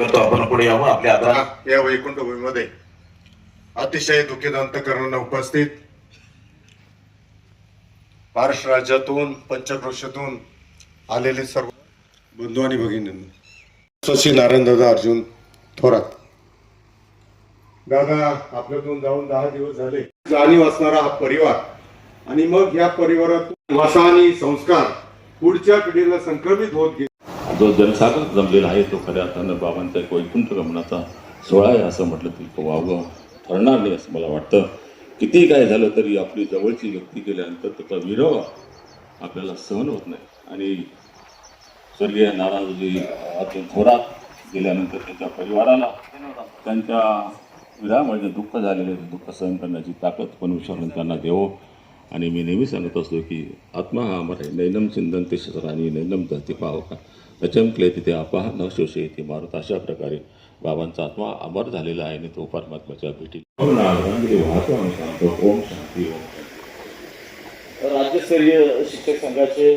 आपण पुढे यावं आपल्या आता या वैकुंठभूमीमध्ये. अतिशय दुःखित अंतकरणानं उपस्थित महाराष्ट्र राज्यातून पंचक्रोशातून आलेले सर्व बंधू आणि भगिनींना. शशी नारायणदादा अर्जुन थोरात. दादा आपल्यातून जाऊन दहा दिवस झाले. जाणीव असणारा हा परिवार. आणि मग या परिवारातून भाषा आणि संस्कार पुढच्या पिढीला संक्रमित होत गेले. जो जनसागर जमलेला आहे तो खऱ्या अर्थानं बाबांचा एक वैकुंठ गमनाचा सोहळा आहे असं म्हटलं तरी तो वावगं ठरणार नाही असं मला वाटतं. किती काय झालं तरी आपली जवळची व्यक्ती केल्यानंतर त्याचा विरह आपल्याला सहन होत नाही. आणि स्वर्गीय नारायणजी अर्जुन थोरात गेल्यानंतर त्यांच्या परिवाराला त्यांच्या विरामुळे जे दुःख झालेले दुःख सहन करण्याची ताकद पण विचारून त्यांना देवो. आणि मी नेहमी सांगत असतो की आत्मा हा अमर आहे नैनम चिंतन ते शस्त्रानी नैनम धरती पावका. नचम तिथे अपहा न शोषे ते मारुत अशा प्रकारे बाबांचा आत्मा अमर झालेला आहे आणि तो परमात्म्याच्या भेटी ओम शांती ओम राज्यस्तरीय शिक्षक संघाचे